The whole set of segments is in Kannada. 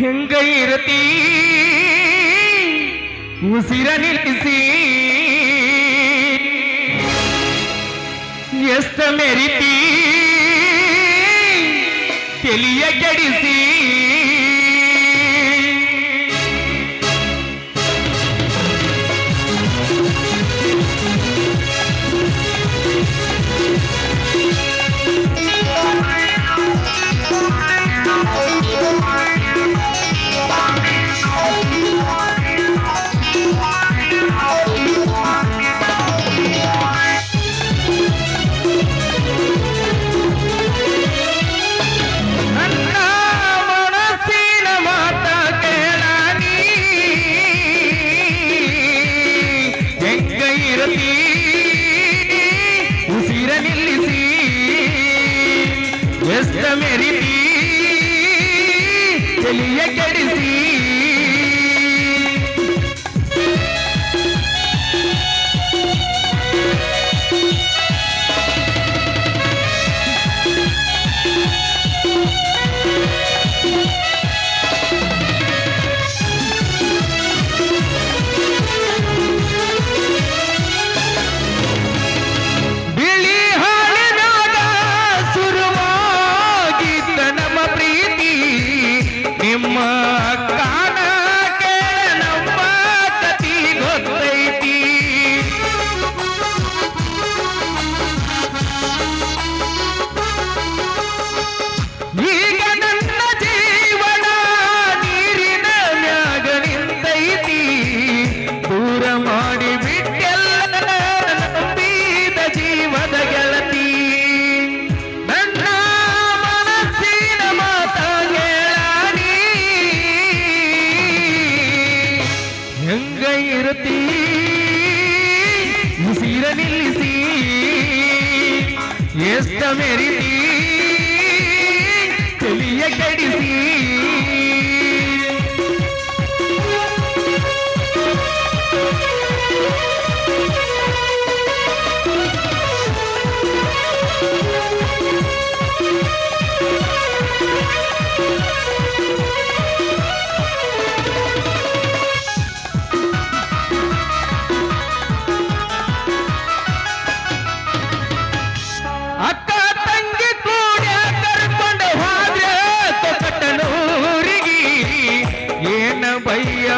ಹೆಂಗ ಇರತಿ ಉಸಿರ ನಿಲ್ಲಿಸಿ. ಎಷ್ಟ ಮೆರಿತಿ ತೆಲಿಯ ಕೆಡಿಸಿ. ಗೆಳತಿ ಉಸಿರ ನಿಲ್ಲಿಸಿ ಎಷ್ಟ ಮೆರಿತಿ ಚಲಿಯ ಕೆಡಿಸಿ. ಗೈರತಿ ಉಸಿರ ನಿಲ್ಲಿಸಿ. ಎಷ್ಟ ಕಲಿಯ ಕಡಿಸಿ.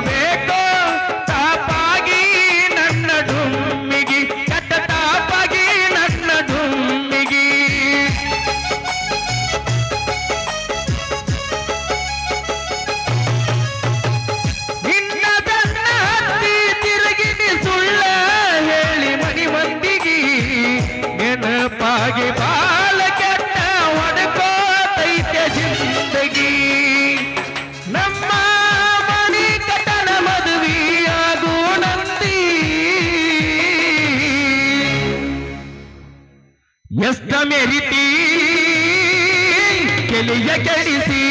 ಬೇಕು வெளிய கடிசி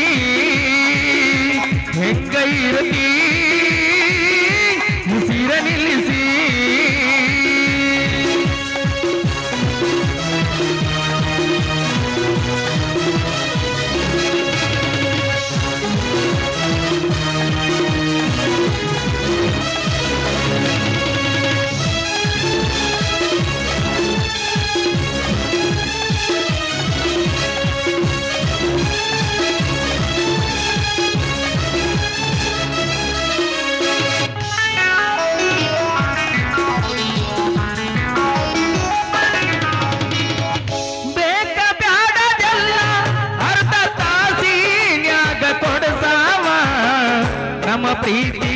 எங்க இருந்து உசிர நில்லிசி ಪ್ರೀತಿ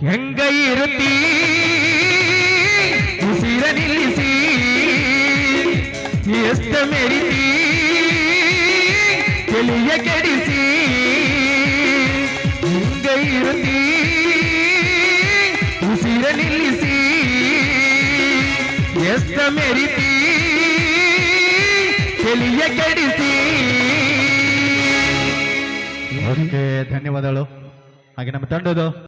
ಹೆಂಗ ಇರುತ್ತೀ? ಉಸಿರ ನಿಲ್ಲಿಸಿ. ಎಷ್ಟ ಮೆರಿತಿ? ಚಳಿಯ ಕೆಡಿಸಿ. ಹೆಂಗ ಇರುತ್ತೀ? ಉಸಿರ ನಿಲ್ಲಿಸಿ. ಎಷ್ಟ ಮೆರಿತಿ? ಚಳಿಯ ಕೆಡಿಸಿ. ಓಕೆ, ಧನ್ಯವಾದಗಳು. ಹಾಗೆ ನಮ್ಮ ತಂಡದು.